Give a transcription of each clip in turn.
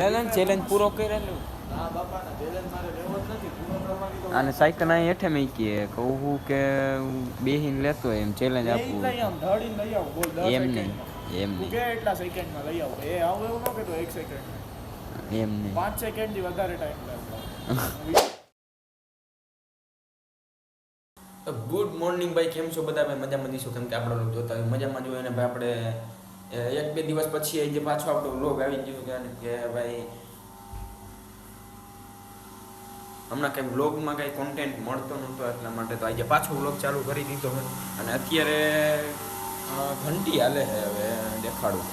Challenge challenge પૂરો કરેલો. ના ચેલેન્જ મારે લેવો જ નથી પૂરો કરવાની તો અને સાયકલ અહીં હેઠે મૂકી કહું હું કે બેહીને લેતો એમ ચેલેન્જ આપું. એમ નહીં એમ નહીં. કે એટલા સેકન્ડમાં લઈ આવ. એ આવું એવું ન કહેતો એક સેકન્ડ એમ નહીં. પાંચ સેકન્ડથી વધારે ટાઈમ લાગે. ગુડ મોર્નિંગ ભાઈ કેમ છો બધા? ભાઈ મજામાં દીશું કેમ કે આપણે જોતા હોય. મજામાં જોઈએ ને ભાઈ આપણે એક બે દિવસ પછી આજે પાછો આપણો વ્લોગ આવી ગયો કારણ કે ભાઈ હમણાં કંઈ વ્લોગમાં કંઈ કોન્ટેન્ટ મળતો નહોતો એટલા માટે તો આજે પાછો વ્લોગ ચાલુ કરી દીધો છે અને અત્યારે ઘંટી હાલે છે હવે દેખાડું.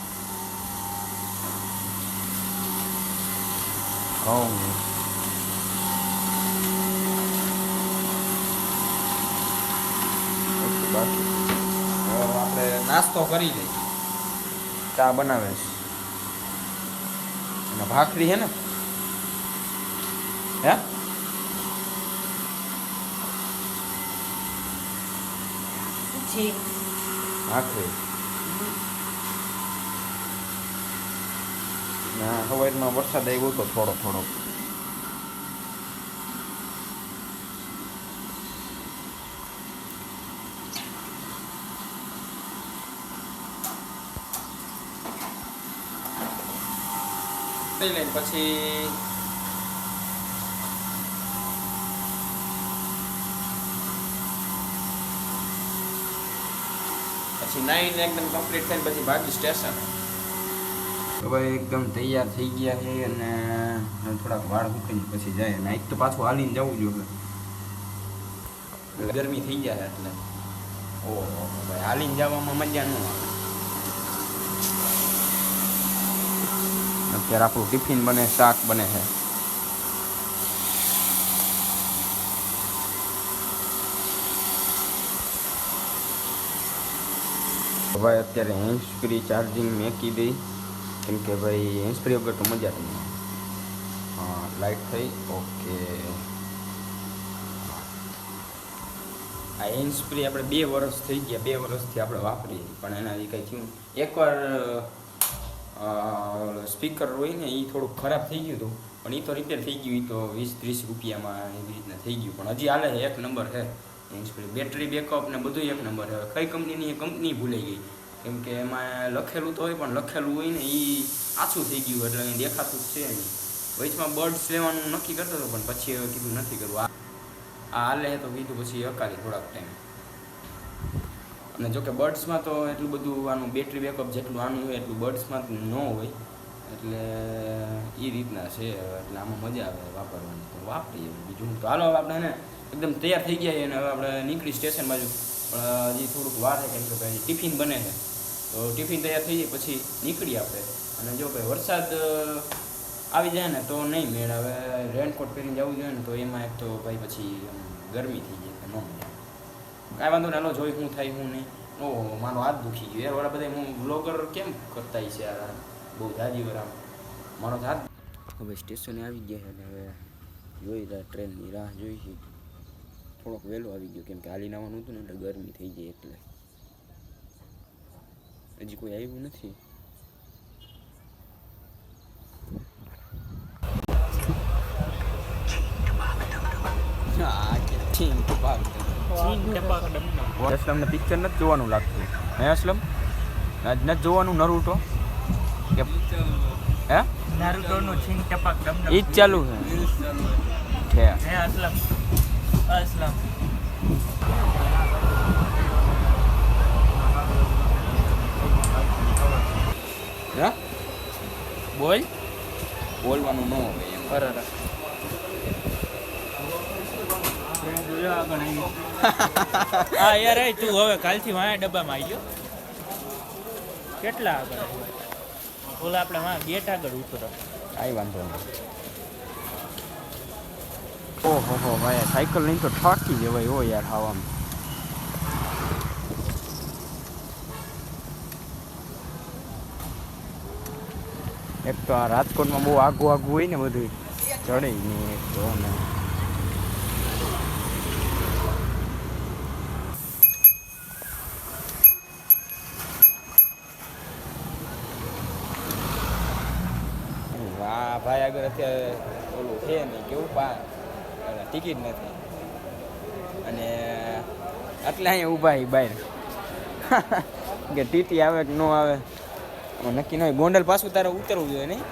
હવે આપણે નાસ્તો કરી લઈએ. ચા બનાવે છે. અને ભાખરી હે ને? હે? ભાખરી. ના હવાઈમાં વરસાદ આવ્યો તો થોડો થોડો લઈ લઈને પછી પછી નાઈને એકદમ કમ્પ્લીટ થઈને પછી ભાગી સ્ટેશન ભાઈ એકદમ તૈયાર થઈ ગયા છે અને થોડાક વાળ મૂકીને પછી જાય. અને એક તો પાછું હાલીને જવું જોઈએ ગરમી થઈ જાય એટલે. ઓહો, ભાઈ હાલીને જવામાં મજા ન આવે. અત્યારે આપણું ટિફિન બને, શાક બને છે. ભાઈ, અત્યારે હેન્ડ ફ્રી ચાર્જિંગ મેકી દઈ. કેમ કે ભાઈ હેન્ડ ફ્રી વગર તો મજા જ નહીં. આવે. હા, લાઈટ થઈ, ઓકે. આ હેન્ડ ફ્રી આપણે બે વર્ષ થઈ ગયા, બે વર્ષથી આપણે વાપરીએ પણ એનાથી કંઈ થયું એકવાર સ્પીકર હોય ને એ થોડુંક ખરાબ થઈ ગયું હતું. પણ એ તો રિપેર થઈ ગયું એ તો વીસ, ત્રીસ રૂપિયામાં એવી રીતના થઈ ગયું. પણ હજી હાલે એક નંબર છે. બેટરી બેકઅપ ને બધું એક નંબર છે. કઈ કંપનીની એ કંપની ભૂલાઈ ગઈ. કેમ કે એમાં લખેલું તો હોય, પણ લખેલું હોય ને એ આછું થઈ ગયું એટલે અહીં દેખાતું જ છે નહીં. વચમાં બર્ડ્સ લેવાનું નક્કી કરતો હતો, પણ પછી હવે કીધું નથી કરવું. આ હાલે તો કીધું પછી અકાલી થોડાક ટાઈમ અને જોકે બર્ડ્સમાં તો એટલું બધું આનું બેટરી બેકઅપ જેટલું આનું હોય, એટલું બર્ડ્સમાં ન હોય. એટલે એ રીતના છે એટલે આમાં મજા આવે વાપરવાની. તો વાપરીએ બીજું તો હાલો આપણે ને એકદમ તૈયાર થઈ ગયા અને હવે આપણે નીકળી સ્ટેશન બાજુ. પણ હજી થોડુંક વાર છે કેમ કે ભાઈ ટિફિન બને છે. તો ટિફિન તૈયાર થઈ જાય, પછી નીકળીએ આપણે. અને જો ભાઈ વરસાદ આવી જાય ને તો નહીં મેળ હવે રેનકોટ પહેરીને જવું જોઈએ ને તો એમાં એક તો ભાઈ પછી ગરમી થઈ જાય ન મજા કાંઈ વાંધો નહીં હાલો જોઈ શું થાય શું નહીં. ઓ મારો હાથ દુખી ગયો. યાર બધા હું બ્લોગર કેમ કરતા છે યાર બહુ જાજી વાર આમ? મારો હાથ હવે સ્ટેશને આવી ગયા છે અને હવે જોઈ રહ્યા ટ્રેનની રાહ જોઈ છે. થોડોક વહેલો આવી ગયો, કેમ કે હાલી આવવાનું હતું ને એટલે ગરમી થઈ જાય એટલે. હજી કોઈ આવ્યું નથી? અસલમને પિક્ચર નથી જોવાનું લાગતું. હે અસલમ? આજ નથી જોવાનું નરુટો? કે હે? નારુતોનું છીંગ ટપક ડમ ઈ ચાલુ છે. છે. હે અસલમ? અસલમ? હે? બોલ. બોલવાનું ન હોય એમ બરાબર. હા, યાર તું હવે કાલથી વાયા ડબ્બામાં આવી ગયો. કેટલા આગળ ઓલા આપણે વાં ગેટ આગળ ઉતરો. કાંઈ વાંધો નહીં. ઓહો, હો ભાઈ સાયકલ લઈને તો ઠાકી જવાય, હો, યાર, હવામાં. એક તો આ રાજકોટમાં બહુ આગું આગું હોય ને બધું, ચડે નહીં, એક તો ને વાહ ભાઈ આગળ અત્યારે ઓલું છે નહીં કેવું પા ટિકિટ નથી. અને આટલા અહીંયા ઊભા એ બહાર. કે ટીટી આવે કે ન આવે નક્કી ન હોય. ગોંડલ પાછું તારે ઉતરવું જોઈએ નહીં?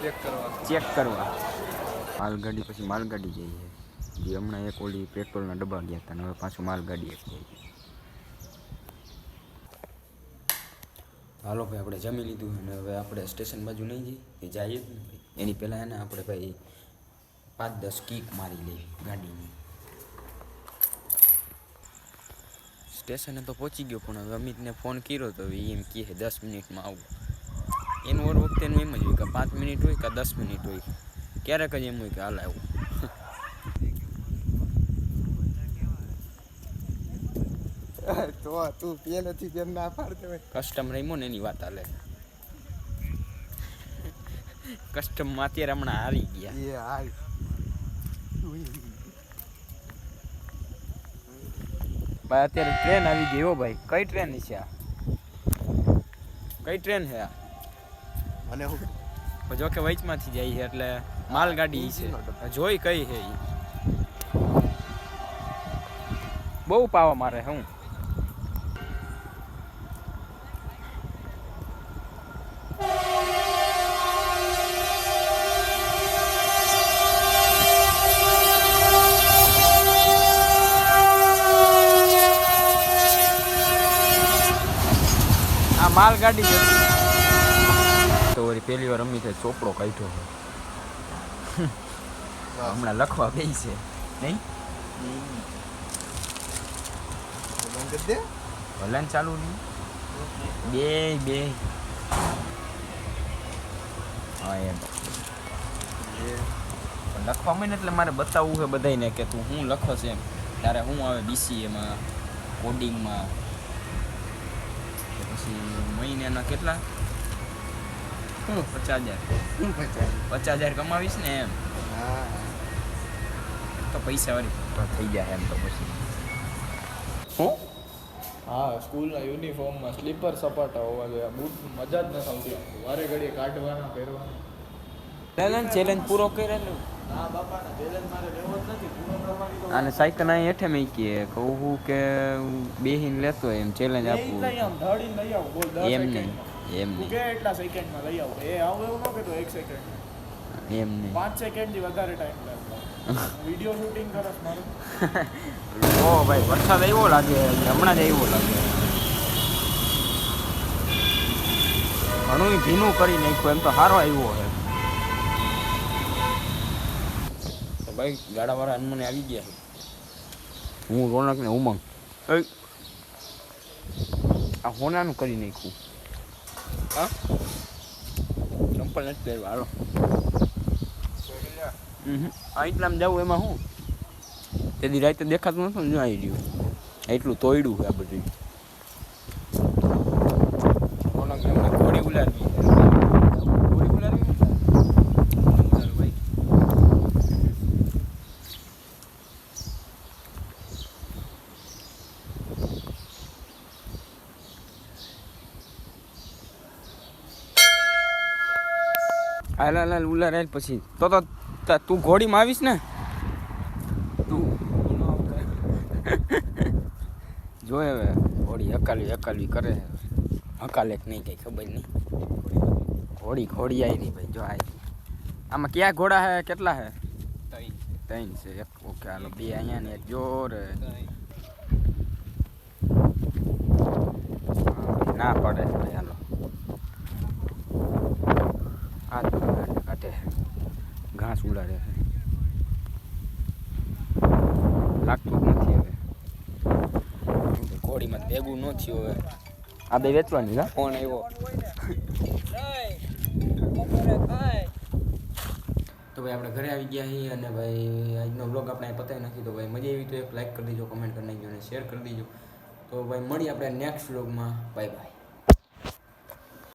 ચેક કરવા. ચેક કરવા. માલગાડી પછી માલગાડી જઈએ. જે હમણાં એક ઓલી પેટ્રોલના ડબ્બા ગયા હતા અને હવે પાછું માલગાડી એક જઈએ હાલો ભાઈ, આપણે જમી લીધું અને હવે આપણે સ્ટેશન બાજુ નહીં જઈએ એ જઈએ જ ને ભાઈ એની પહેલાં એને આપણે ભાઈ પાંચ દસ કીક મારી લઈએ ગાડીની. સ્ટેશને તો પહોંચી ગયો, પણ હવે અમિતને ફોન કર્યો તો એ એમ કહે દસ મિનિટમાં આવું. એનું ઓર વખતે એનું એમ જ હોય કે પાંચ મિનિટ હોય કે દસ મિનિટ હોય. ક્યારેક જ એમ હોય કે, હાલ આવું. તો તું પેલેથી જેમ ના પાડતો હોય. કસ્ટમ રમ્યો ને એની વાત હાલે. કસ્ટમમાં અત્યારે હમણાં હારી ગયા. એ હાલ. ભાઈ અત્યારે ટ્રેન આવી ગઈ હો ભાઈ. કઈ ટ્રેન છે આ? કઈ ટ્રેન છે આ? મને જો કે વચમાંથી જાય છે એટલે માલગાડી છે. જોઈ કઈ છે બહુ પાવા મારે હું. આ માલગાડી છે. તો વળી પહેલી વાર અમી થાય ચોપડો કાઢ્યો. છે હમણાં લખવા બે છે. નહીં? કરી ચાલુ નહીં. બે બે. હા એમ. લખવા મને એટલે મારે બતાવવું છે બધાને કે તું હું લખો છે એમ. ત્યારે હું આવે બીસીએમાં કોડિંગમાં કે પછી મહિનાના કેટલા? પચાસ હજાર. પચાસ? પચાસ હજાર કમાવીશ ને એમ. હા. તો પૈસા વાળી થઈ જાય એમ તો પછી. હું હા સ્કૂલના યુનિફોર્મમાં સ્લીપર સપાટા હોવા જોઈએ. બૂટ મજા જ ન આવતી. વારે ઘડીએ કાઢવાના પહેરવાના. ચેલેન્જ ચેલેન્જ પૂરો કરેલો અને સાયકલ અહીં હેઠે મેં કે કહું હું કે બેહીને લેતો એમ ચેલેન્જ એ આપું લઈ આમ ધડીને લઈ આવું બોલ દસ એમ નહીં એમ નહીં. એટલા સેકન્ડમાં લઈ આવું? એ આવું એવું ન કે એક સેકન્ડ એમ નહીં. પાંચ સેકન્ડથી વધારે ટાઈમ લાગે. વીડિયો શૂટિંગ કરસ મારું. ઓ ભાઈ વરસાદ આવ્યો લાગે હમણાં જ આવ્યો લાગે. ઘણું ભીનું કરી નાખ્યું એમ તો સારો આવ્યો છે. તો ભાઈ ગાડાવાળા હનુમાને આવી ગયા છે. હું રોનક ને ઉમંગ. આ હોનાનું કરી નાખ્યું. હા? ચંપલ નથી પહેરવા હાલો. હમ. આ એટલામાં જવું એમાં શું તેથી રાતે દેખાતું નતું ને આવી રહ્યું. એટલું તોયડું છે આ બધું. ઘોડી ઉલાડવી ઘોડી ઉલાડવી ને? ચાલો ભાઈ. હાલ હાલ ઉલાડ હાલ પછી. તો તો તા- ઘોડીમાં આવીશ ને? તું. જોઈ હવે ઘોડી હકાલવી હકાલવી કરે. હકાલે કે નહીં કઈ ખબર નહીં. ઘોડી ઘોડી આવી રહી ભાઈ જો આવી આમાં ક્યાં ઘોડા હે? કેટલા હે? ત્રણ છે. એક ઓકે હાલો બે અહીંયા ને એક. જોર ના પડે ભાઈ હાલો આ જ કાઢે કાઢે ઘાસ ઉડાડે છે લાગતું જ નથી હવે ઘોડીમાં ભેગું ન થયું હવે. આ બે વેચવાની હા? ફોન આવ્યો. તો ભાઈ આપણે ઘરે આવી ગયા છીએ અને ભાઈ આજનો બ્લોગ આપણે પતાવી નાખી તો ભાઈ મજા આવી તો એક લાઈક કરી દેજો કમેન્ટ કરી નાખજો અને શેર કરી દેજો. તો ભાઈ મળીએ આપણે નેક્સ્ટ બ્લોગમાં બાય બાય